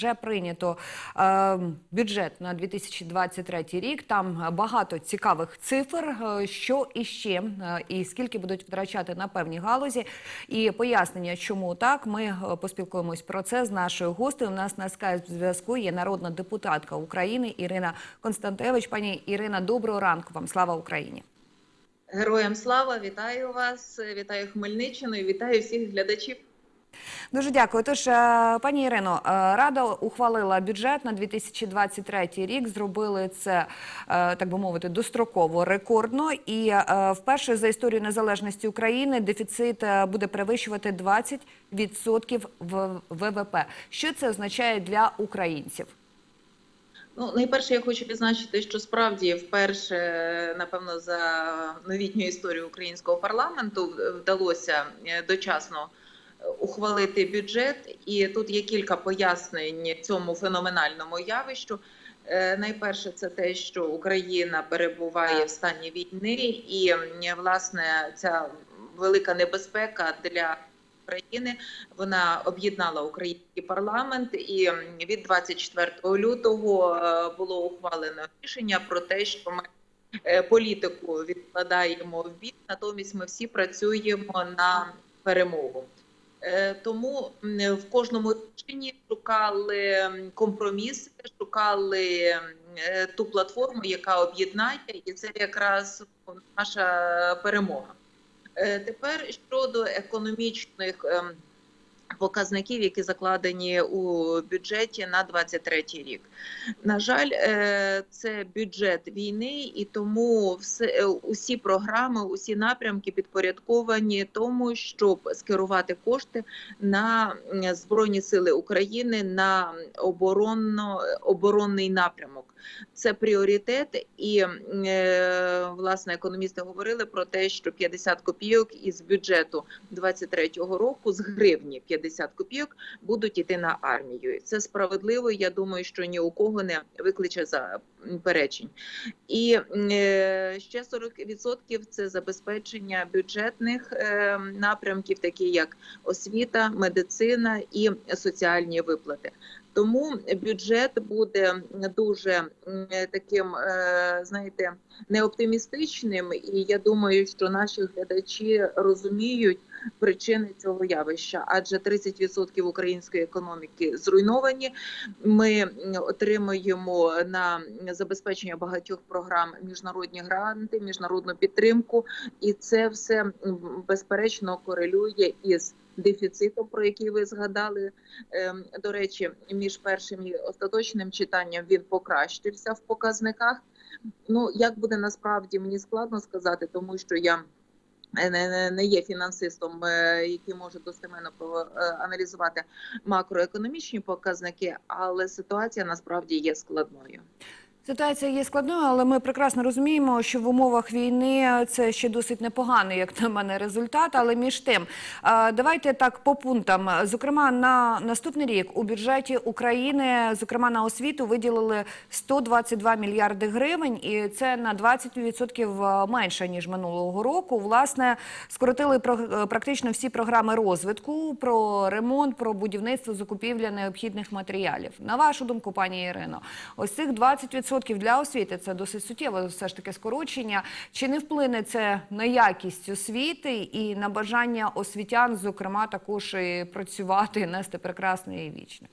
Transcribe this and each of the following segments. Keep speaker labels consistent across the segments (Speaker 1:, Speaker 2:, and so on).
Speaker 1: вже прийнято е, бюджет на 2023 рік. Там багато цікавих цифр, е, що іще е, і скільки будуть втрачати на певні галузі. І пояснення, чому так, ми е, поспілкуємось про це з нашою гостею. У нас на скайп зв'язку є народна депутатка України Ірина Константевич. Пані Ірина, доброго ранку вам. Слава Україні!
Speaker 2: Героям слава, вітаю вас, вітаю Хмельниччину і вітаю всіх глядачів.
Speaker 1: Дуже дякую. Тож, е, пані Ірино, е, Рада ухвалила бюджет на 2023 рік. Зробили це, е, так би мовити, достроково рекордно. І вперше за історію незалежності України дефіцит буде перевищувати 20% в ВВП. Що це означає для українців?
Speaker 2: Ну, найперше, я хочу відзначити, що справді вперше, напевно, за новітню історію українського парламенту вдалося дочасно ухвалити бюджет, і тут є кілька пояснень цьому феноменальному явищу. Е, Найперше, це те, що Україна перебуває в стані війни, і власне ця велика небезпека для України. Вона об'єднала український парламент, і від 24 лютого е, було ухвалено рішення про те, що ми е, політику відкладаємо в бік, натомість ми всі працюємо на перемогу. Е, Тому в кожному рішенні шукали компроміси, шукали е, ту платформу, яка об'єднає, і це якраз наша перемога. Е, Тепер щодо економічних ем, показників, які закладені у бюджеті на 23 рік. На жаль, е, це бюджет війни, і тому все е, усі програми, усі напрямки підпорядковані тому, щоб скерувати кошти на збройні сили України на оборонно оборонний напрямок. Це пріоритет, і е, власне економісти говорили про те, що 50 копійок із бюджету 23-го року з гривні 50 копійок будуть іти на армію. Це справедливо. Я думаю, що ні у кого не викличе заперечень. І е, ще 40% – це забезпечення бюджетних е, напрямків, такі як освіта, медицина і соціальні виплати. Тому бюджет буде дуже таким, е, знаєте, неоптимістичним, і я думаю, що наші глядачі розуміють причини цього явища, адже 30% української економіки зруйновані. Ми отримуємо на забезпечення багатьох програм міжнародні гранти, міжнародну підтримку, і це все безперечно корелює із дефіцитом, про який ви згадали. Ем, До речі, між першим і остаточним читанням він покращився в показниках. Ну як буде насправді мені складно сказати, тому що я е, не, є фінансистом, е, який може достеменно проаналізувати макроекономічні показники, але ситуація насправді є складною.
Speaker 1: Ситуація є складною, але ми прекрасно розуміємо, що в умовах війни це ще досить непоганий, як на мене, результат. Але між тим, давайте так по пунктам. Зокрема, на наступний рік у бюджеті України, зокрема на освіту, виділили 122 мільярди гривень, і це на 20% менше ніж минулого року. Власне, скоротили практично всі програми розвитку про ремонт, про будівництво, закупівля необхідних матеріалів. На вашу думку, пані Ірино, ось цих 20% для освіти це досить суттєво, все ж таки скорочення. Чи не вплине це на якість освіти і на бажання освітян, зокрема, також і працювати, нести прекрасне і вічне?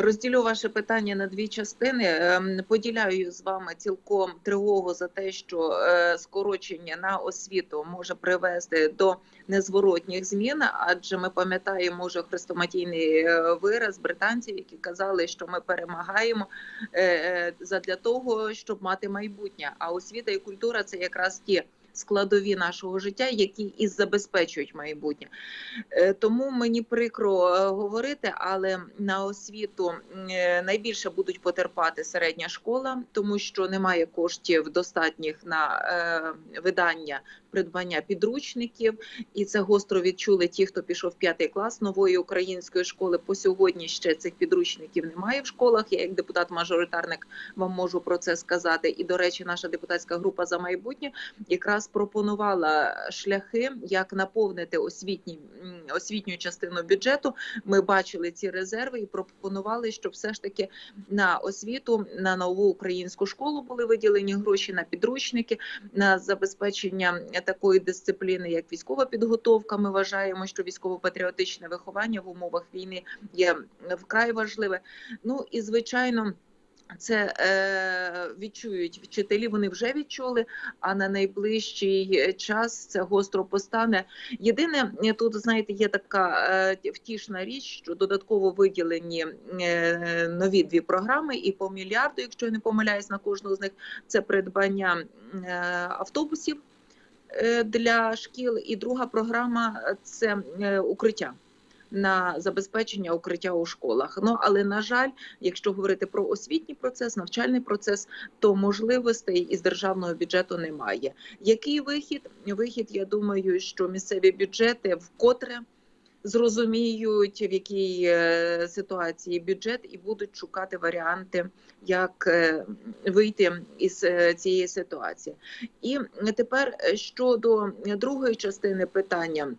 Speaker 2: Розділю ваше питання на дві частини. Ем, Поділяю з вами цілком тривогу за те, що е, скорочення на освіту може привести до незворотніх змін, адже ми пам'ятаємо може хрестоматійний е, вираз британців, які казали, що ми перемагаємо е, задля того, щоб мати майбутнє. А освіта і культура це якраз ті. Складові нашого життя, які і забезпечують майбутнє, Е, тому мені прикро е, говорити, але на освіту е, найбільше будуть потерпати середня школа, тому що немає коштів достатніх на видання придбання підручників, і це гостро відчули ті, хто пішов в п'ятий клас нової української школи. По сьогодні ще цих підручників немає в школах. Я як депутат-мажоритарник вам можу про це сказати. І до речі, наша депутатська група за майбутнє якраз пропонувала шляхи, як наповнити освітні освітню частину бюджету. Ми бачили ці резерви і пропонували, щоб все ж таки на освіту на нову українську школу були виділені гроші на підручники, на забезпечення такої дисципліни, як військова підготовка. Ми вважаємо, що військово-патріотичне виховання в умовах війни є вкрай важливе. Ну і звичайно. Це е, відчують вчителі. Вони вже відчули. А на найближчий час це гостро постане. Єдине тут знаєте, є така е, втішна річ, що додатково виділені е, нові дві програми, і по мільярду, якщо я не помиляюсь, на кожну з них це придбання е, автобусів для шкіл. І друга програма е, це е, укриття. На забезпечення укриття у школах. Ну але на жаль, якщо говорити про освітній процес, навчальний процес, то можливостей із державного бюджету немає. Який вихід? Вихід, я думаю, що місцеві бюджети вкотре зрозуміють, в якій е, ситуації бюджет, і будуть шукати варіанти, як е, вийти із е, цієї ситуації. І тепер щодо другої частини питання.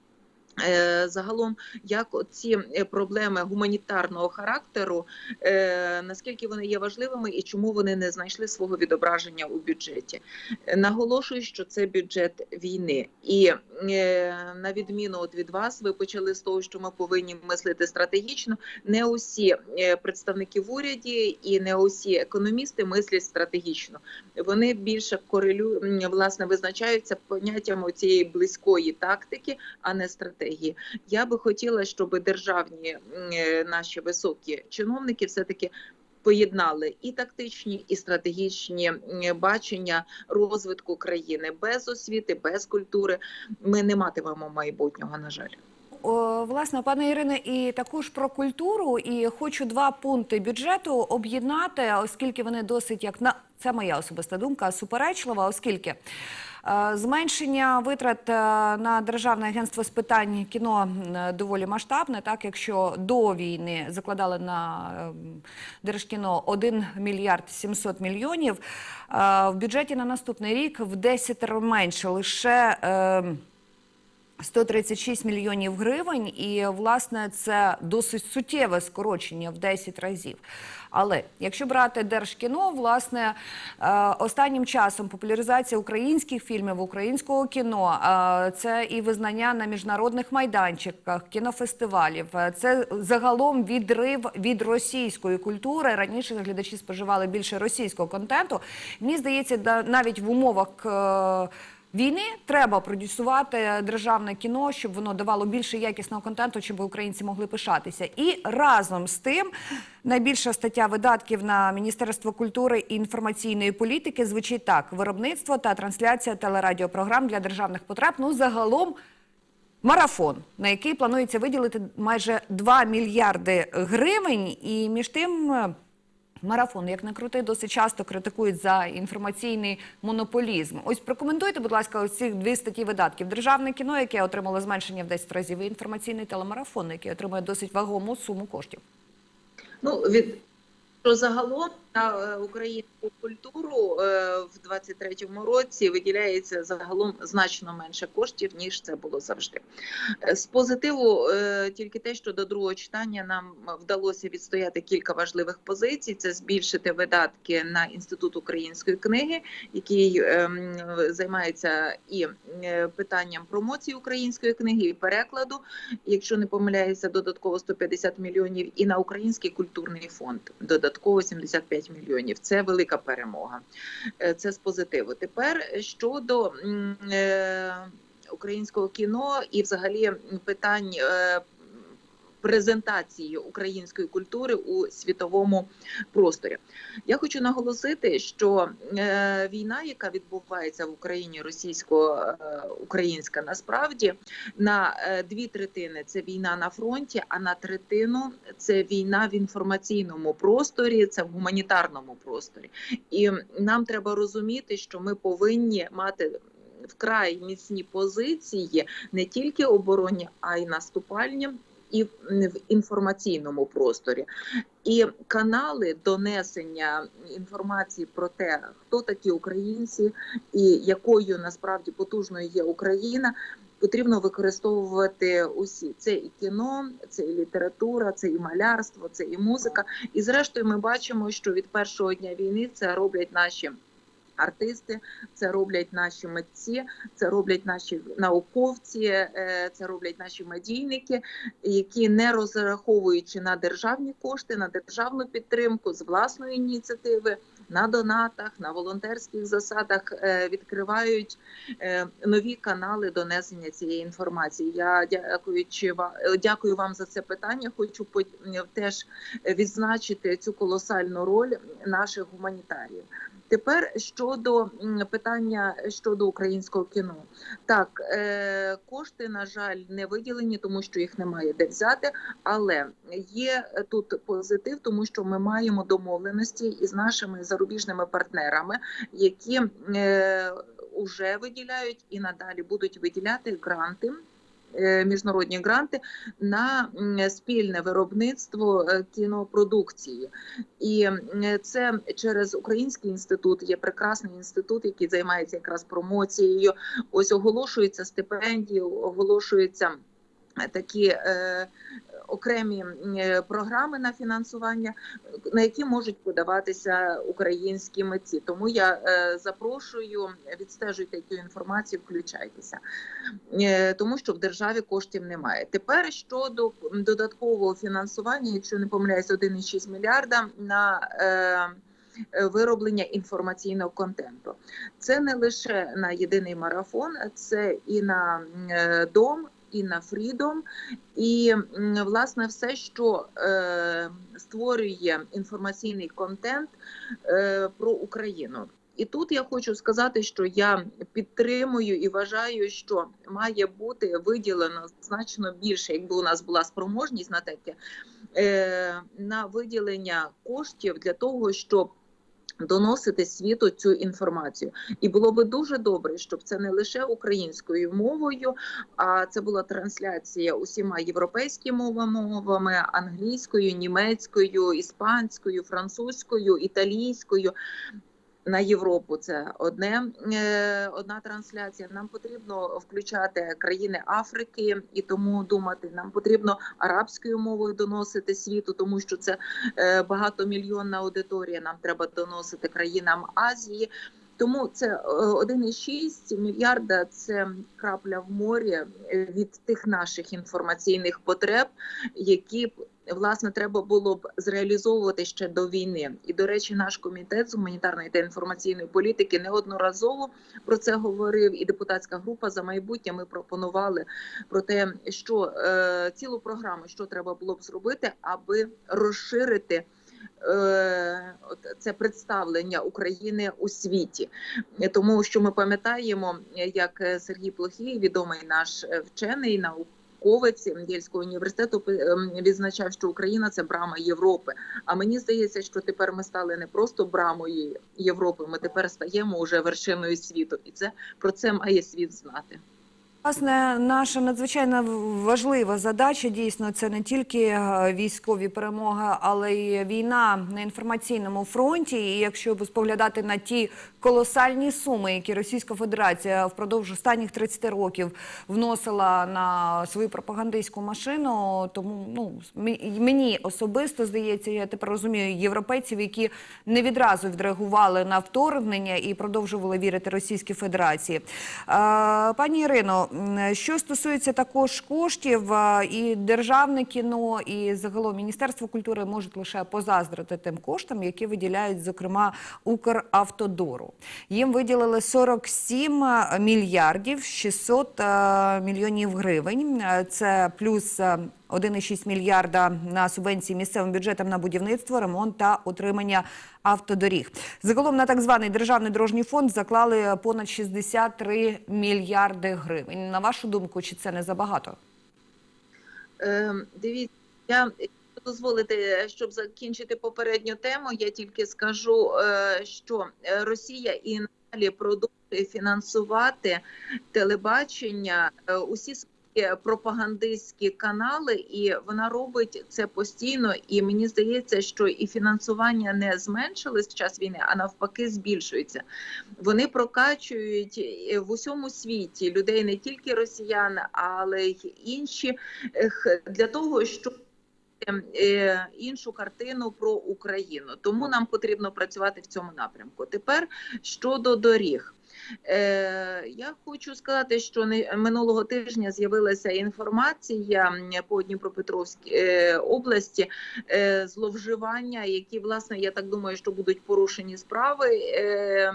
Speaker 2: Е, Загалом, як ці проблеми гуманітарного характеру, е, наскільки вони є важливими і чому вони не знайшли свого відображення у бюджеті? Е, Наголошую, що це бюджет війни, і е, на відміну от від вас, ви почали з того, що ми повинні мислити стратегічно. Не усі е, представники в уряді і не усі економісти мислять стратегічно. Вони більше корелю власне визначаються поняттям цієї близької тактики, а не стратегії. Я би хотіла, щоб державні е, наші високі чиновники все таки. Поєднали і тактичні, і стратегічні бачення розвитку країни без освіти, без культури. Ми не матимемо майбутнього. На жаль.
Speaker 1: Власне, пане Ірине, і також про культуру. І хочу два пункти бюджету об'єднати, оскільки вони досить як на це моя особиста думка, суперечлива, оскільки. Е, Зменшення витрат е, на державне агентство з питань кіно доволі масштабне. Так, якщо до війни закладали на е, держкіно 1 мільярд 700 мільйонів, е, в бюджеті на наступний рік в 10 менше лише. Е, 136 мільйонів гривень, і власне це досить суттєве скорочення в 10 разів. Але якщо брати держкіно, власне е, останнім часом популяризація українських фільмів, українського кіно, е, це і визнання на міжнародних майданчиках, кінофестивалів. Е, Це загалом відрив від російської культури. Раніше глядачі споживали більше російського контенту. Мені здається, да- навіть в умовах. Війни треба продюсувати державне кіно, щоб воно давало більше якісного контенту, щоб українці могли пишатися. І разом з тим найбільша стаття видатків на Міністерство культури і інформаційної політики звучить так: виробництво та трансляція телерадіопрограм для державних потреб. Ну загалом. Марафон, на який планується виділити майже 2 мільярди гривень, і між тим марафон, як не крути, досить часто критикують за інформаційний монополізм. Ось прокоментуйте, будь ласка, ось ці дві статті видатків: державне кіно, яке отримало зменшення в 10 разів, і інформаційний телемарафон, який отримує досить вагому суму коштів.
Speaker 2: Ну від що загалом на е, українську культуру е, в 23-му році виділяється загалом значно менше коштів ніж це було завжди. Е, З позитиву тільки те, що до другого читання нам вдалося відстояти кілька важливих позицій: це збільшити видатки на інститут української книги, який ем, займається і питанням промоції української книги і перекладу. Якщо не помиляюся, додатково 150 мільйонів, і на український культурний фонд додатково 75 мільйонів. Це велика перемога. Е, Це з позитиву. Тепер щодо е, українського кіно і, взагалі, питань. Е, Презентації української культури у світовому просторі я хочу наголосити, що е, війна, яка відбувається в Україні, російсько-українська, насправді на е, дві третини це війна на фронті, а на третину це війна в інформаційному просторі, це в гуманітарному просторі. І нам треба розуміти, що ми повинні мати вкрай міцні позиції не тільки оборонні, а й наступальні. І в інформаційному просторі, і канали донесення інформації про те, хто такі українці, і якою насправді потужною є Україна, потрібно використовувати усі. Це і кіно, це і література, це і малярство, це і музика. І зрештою, ми бачимо, що від першого дня війни це роблять наші. Артисти, це роблять наші митці, це роблять наші науковці, е, це роблять наші медійники, які не розраховуючи на державні кошти, на державну підтримку з власної ініціативи, на донатах, на волонтерських засадах е, відкривають е, нові канали донесення цієї інформації. Я дякуючи вам, дякую вам за це питання. Хочу по- теж відзначити цю колосальну роль наших гуманітаріїв. Тепер щодо питання щодо українського кіно, так е, кошти на жаль не виділені, тому що їх немає де взяти. Але є тут позитив, тому що ми маємо домовленості із нашими зарубіжними партнерами, які е, вже виділяють і надалі будуть виділяти гранти. Е, Міжнародні гранти на спільне виробництво е, кінопродукції, і це через Український інститут є прекрасний інститут, який займається якраз промоцією. Ось оголошуються стипендії, оголошуються е, такі е, окремі е, програми на фінансування, на які можуть подаватися українські митці. Тому я е, запрошую, відстежуйте цю інформацію, включайтеся, тому що в державі коштів немає. Тепер щодо додаткового фінансування, якщо не помиляюсь, 1,6 мільярда на Вироблення інформаційного контенту це не лише на єдиний марафон, це і на дом, і на фрідом, і власне все, що е, створює інформаційний контент е, про Україну. І тут я хочу сказати, що я підтримую і вважаю, що має бути виділено значно більше, якби у нас була спроможність на таке, е, на виділення коштів для того, щоб доносити світу цю інформацію. І було би дуже добре, щоб це не лише українською мовою, а це була трансляція усіма європейськими мовами, англійською, німецькою, іспанською, французькою, італійською. На Європу це одне е, одна трансляція. Нам потрібно включати країни Африки і тому думати. Нам потрібно арабською мовою доносити світу, тому що це е, багатомільйонна аудиторія. Нам треба доносити країнам Азії. Тому це е, 1,6 мільярда це крапля в морі е, від тих наших інформаційних потреб, які власне треба було б зреалізовувати ще до війни. І до речі, наш комітет з гуманітарної та інформаційної політики неодноразово про це говорив. І депутатська група за майбутнє ми пропонували про те, що е, цілу програму, що треба було б зробити, аби розширити. е, Це представлення України у світі, тому що ми пам'ятаємо, як Сергій Плохій, відомий наш е, вчений науковець Єльського університету, ем, відзначав, що Україна це брама Європи. А мені здається, що тепер ми стали не просто брамою Європи, ми тепер стаємо уже вершиною світу, і це про це має світ знати.
Speaker 1: Власне, наша надзвичайно важлива задача дійсно це не тільки е, військові перемоги, але й війна на інформаційному фронті. І якщо споглядати на ті колосальні суми, які Російська Федерація впродовж останніх 30 років вносила на свою пропагандистську машину, тому ну мені особисто здається, я тепер розумію європейців, які не відразу відреагували на вторгнення і продовжували вірити Російській Федерації. Е, Пані Ірино, що стосується також коштів, е, і державне кіно, і загалом Міністерство культури можуть лише позаздрити тим коштам, які виділяють, зокрема, Укравтодору. Їм виділили 47 мільярдів 600 е, мільйонів гривень. Е, Це плюс е, 1,6 мільярда на субвенції місцевим бюджетам на будівництво, ремонт та утримання автодоріг. Загалом на так званий державний дорожній фонд заклали понад 63 мільярди гривень. На вашу думку, чи це не забагато?
Speaker 2: Е, Дивіться, я дозволите, щоб закінчити попередню тему, я тільки скажу, е, що е, Росія і надалі продовжує фінансувати телебачення, усі пропагандистські канали, і вона робить це постійно. І мені здається, що і фінансування не зменшилось в час війни, а навпаки, збільшується. Вони прокачують е, в усьому світі людей, не тільки росіян, але й інші для того, щоб е, іншу картину про Україну. Тому нам потрібно працювати в цьому напрямку. Тепер щодо доріг. Е, я хочу сказати, що не минулого тижня з'явилася інформація по Дніпропетровській е, області е, зловживання, які власне я так думаю, що будуть порушені справи е,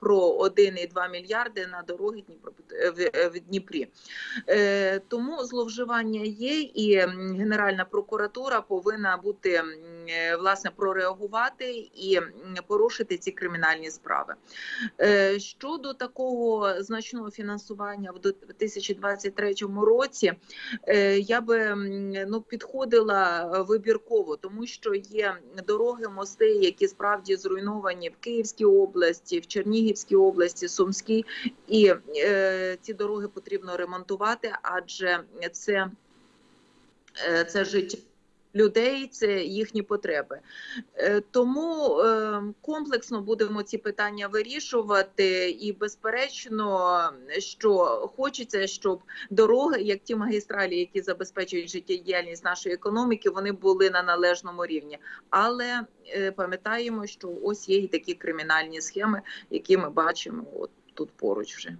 Speaker 2: про 1,2 мільярди на дороги е, в, е, в Дніпрі. Е, тому зловживання є, і Генеральна прокуратура повинна бути власне прореагувати і порушити ці кримінальні справи. Е, Щодо такого значного фінансування в 2023 році, е, я би ну підходила вибірково, тому що є дороги, мости, які справді зруйновані в Київській області, в Чернігівській області, Сумській, і е, ці дороги потрібно ремонтувати, адже це, е, це життя. Людей це їхні потреби, Е, тому е, комплексно будемо ці питання вирішувати, і безперечно, що хочеться, щоб дороги, як ті магістралі, які забезпечують життєдіяльність нашої економіки, вони були на належному рівні. Але е, пам'ятаємо, що ось є і такі кримінальні схеми, які ми бачимо от тут поруч вже.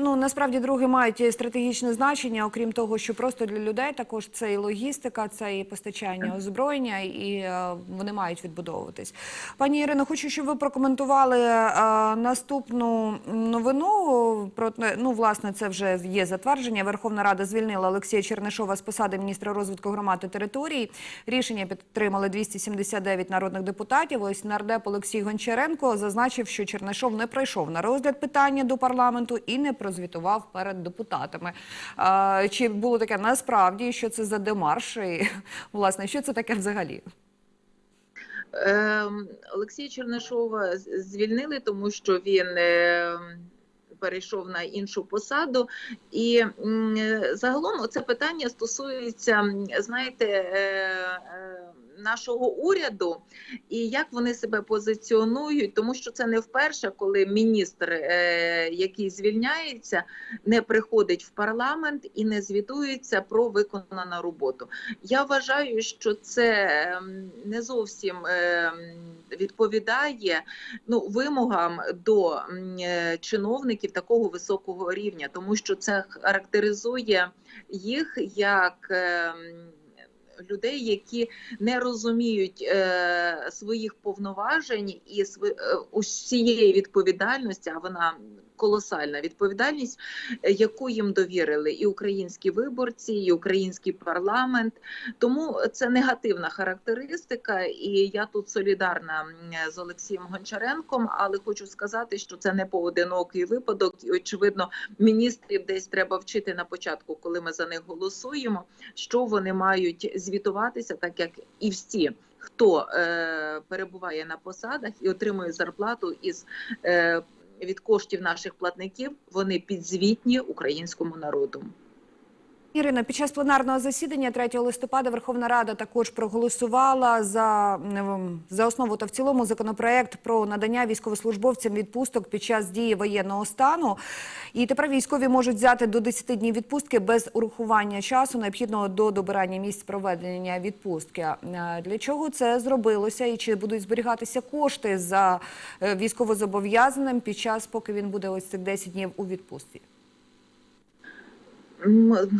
Speaker 1: Ну насправді дороги мають стратегічне значення, окрім того, що просто для людей також це і логістика, це і постачання озброєння, і е, вони мають відбудовуватись. Пані Ірино, хочу, щоб ви прокоментували е, наступну новину. Про ну, власне, це вже є затвердження. Верховна Рада звільнила Олексія Чернишова з посади міністра розвитку громад і територій. Рішення підтримали 279 народних депутатів. Ось нардеп Олексій Гончаренко зазначив, що Чернишов не прийшов на розгляд питання до парламенту і не прозвітував перед депутатами. Чи було таке насправді, що це за демарш? І, власне, що це таке взагалі?
Speaker 2: Ем, Олексія Чернишова звільнили, тому що він е, перейшов на іншу посаду. І загалом це питання стосується, знаєте, е, е, нашого уряду і як вони себе позиціонують, тому що це не вперше, коли міністр, е, який звільняється, не приходить в парламент і не звітується про виконану роботу. Я вважаю, що це ем, не зовсім ем, відповідає ну, вимогам до е, чиновників такого високого рівня, тому що це характеризує їх як. Людей, які не розуміють е, своїх повноважень і сви, е, усієї відповідальності, а вона колосальна відповідальність, е, яку їм довірили і українські виборці, і український парламент. Тому це негативна характеристика, і я тут солідарна з Олексієм Гончаренком, але хочу сказати, що це не поодинокий випадок, і очевидно, міністрів десь треба вчити на початку, коли ми за них голосуємо, що вони мають звітуватися, так як і всі. Хто е, перебуває на посадах і отримує зарплату із е, від коштів наших платників, вони підзвітні українському народу.
Speaker 1: Ірина, під час пленарного засідання 3 листопада Верховна Рада також проголосувала за, ем, за основу та в цілому законопроект про надання військовослужбовцям відпусток під час дії воєнного стану. І тепер військові можуть взяти до 10 днів відпустки без урахування часу, необхідного до добирання місць проведення відпустки. Для чого це зробилося і чи будуть зберігатися кошти за е, військовозобов'язаним під час, поки він буде ось цих 10 днів у відпустці?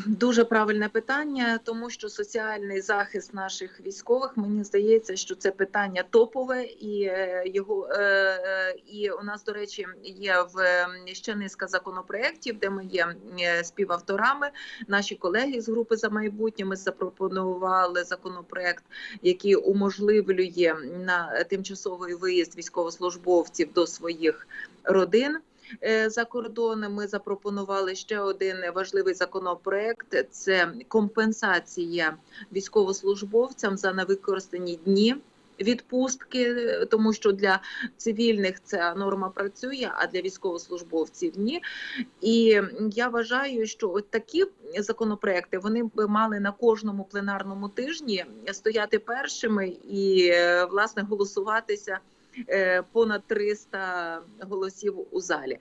Speaker 2: Дуже правильне питання, тому що соціальний захист наших військових мені здається, що це питання топове, і е, його е, е, і у нас, до речі, є в ще низка законопроєктів, де ми є співавторами. Наші колеги з групи за майбутнє ми запропонували законопроект, який уможливлює на тимчасовий виїзд військовослужбовців до своїх родин. Е, за кордоном ми запропонували ще один важливий законопроект: це компенсація військовослужбовцям за невикористані дні відпустки, тому що для цивільних ця норма працює, а для військовослужбовців ні. І я вважаю, що от такі законопроекти вони б мали на кожному пленарному тижні стояти першими і е, власне голосуватися. Е, Понад 300 голосів у залі.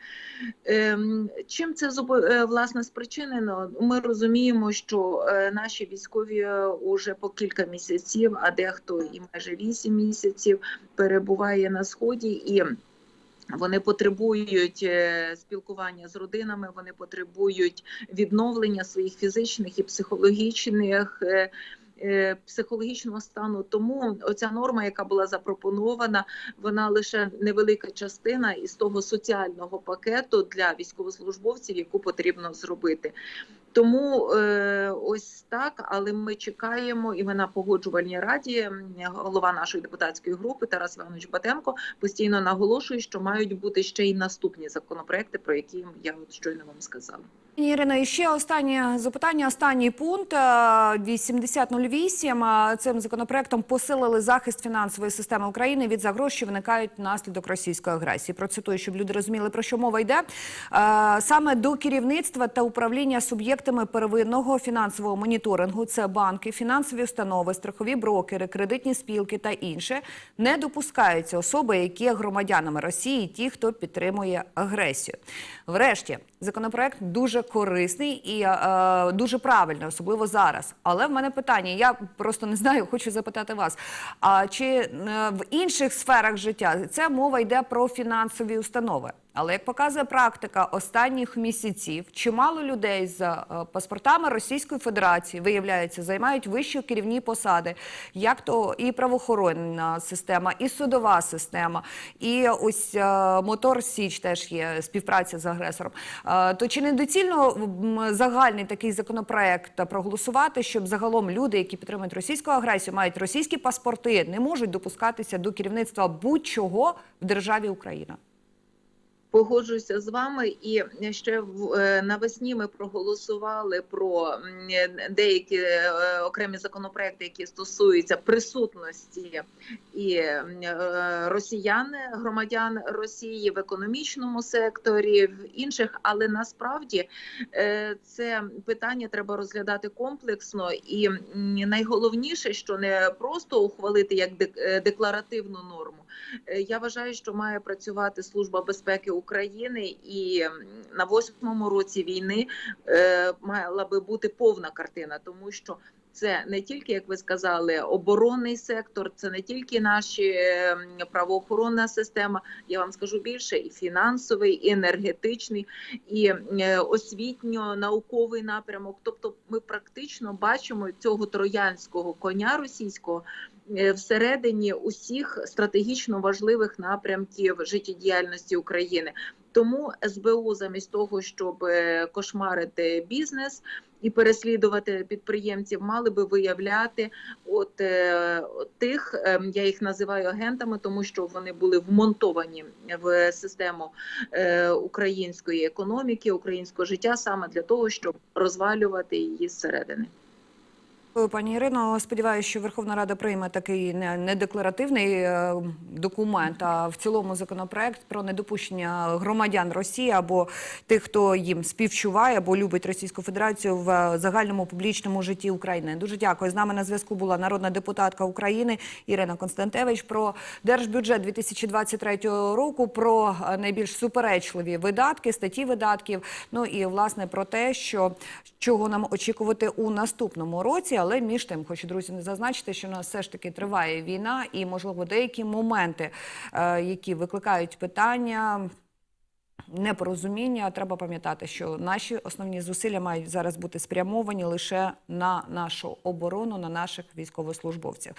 Speaker 2: Ем, Чим це е, власне спричинено? Ми розуміємо, що е, наші військові уже по кілька місяців, а дехто і майже вісім місяців перебуває на сході і. Вони потребують спілкування з родинами, вони потребують відновлення своїх фізичних і психологічних. Е, е, Психологічного стану тому оця норма, яка була запропонована, вона лише невелика частина із того соціального пакету для військовослужбовців, яку потрібно зробити. Тому е, ось так, але ми чекаємо, і ми на погоджувальній раді. Голова нашої депутатської групи Тарас Іванович Батенко постійно наголошує, що мають бути ще й наступні законопроекти, про які я от щойно вам сказала.
Speaker 1: Ірина, і ще останнє запитання, останній пункт е, 8008. Е, Цим законопроектом посилили захист фінансової системи України від загроз, що виникають внаслідок російської агресії. Процитую, щоб люди розуміли, про що мова йде. Саме до керівництва та управління суб'єктами первинного фінансового моніторингу це банки, фінансові установи, страхові брокери, кредитні спілки та інше не допускаються особи, які є громадянами Росії, ті, хто підтримує агресію. Врешті законопроект дуже корисний і дуже правильний, особливо зараз. Але в мене питання: я просто не знаю, хочу запитати вас. А чи е, в інших сферах життя ця мова йде про фінансові установи? Але як показує практика останніх місяців, чимало людей з е, паспортами Російської Федерації виявляється, займають вищі керівні посади, як то і правоохоронна система, і судова система, і ось е, мотор Січ теж є співпраця з агресором. Е, То чи недоцільно м, загальний такий законопроект проголосувати, щоб загалом люди, які підтримують російську агресію, мають російські паспорти, не можуть допускатися до керівництва будь-чого в державі Україна?
Speaker 2: Погоджуюся з вами, і ще в е, навесні ми проголосували про деякі е, окремі законопроекти, які стосуються присутності і е, росіян, громадян Росії в економічному секторі, в інших, але насправді це питання треба розглядати комплексно, і найголовніше, що не просто ухвалити як дек- декларативну норму. Я вважаю, що має працювати служба безпеки України, і на восьмому році війни е, мала би бути повна картина, тому що це не тільки, як ви сказали, оборонний сектор, це не тільки наші е, правоохоронна система. Я вам скажу більше, і фінансовий, і енергетичний, і е, освітньо-науковий напрямок. Тобто, ми практично бачимо цього троянського коня російського всередині усіх стратегічно важливих напрямків життєдіяльності України. Тому СБУ замість того, щоб е, кошмарити бізнес і переслідувати підприємців, мали би виявляти от е, тих, е, я їх називаю агентами, тому що вони були вмонтовані в систему е, української економіки, українського життя саме для того, щоб розвалювати її зсередини.
Speaker 1: Дякую, Пані Ірино, сподіваюся, що Верховна Рада прийме такий не, не декларативний е, документ, а в цілому законопроект про недопущення громадян Росії або тих, хто їм співчуває або любить Російську Федерацію в е, загальному публічному житті України. Дуже дякую. З нами на зв'язку була народна депутатка України Ірина Константевич про держбюджет 2023 року, про е, найбільш суперечливі видатки, статті видатків. Ну і власне про те, що чого нам очікувати у наступному році. Але між тим, хочу друзі не зазначити, що у нас все ж таки триває війна, і можливо деякі моменти, е, які викликають питання. Непорозуміння, треба пам'ятати, що наші основні зусилля мають зараз бути спрямовані лише на нашу оборону, на наших військовослужбовців.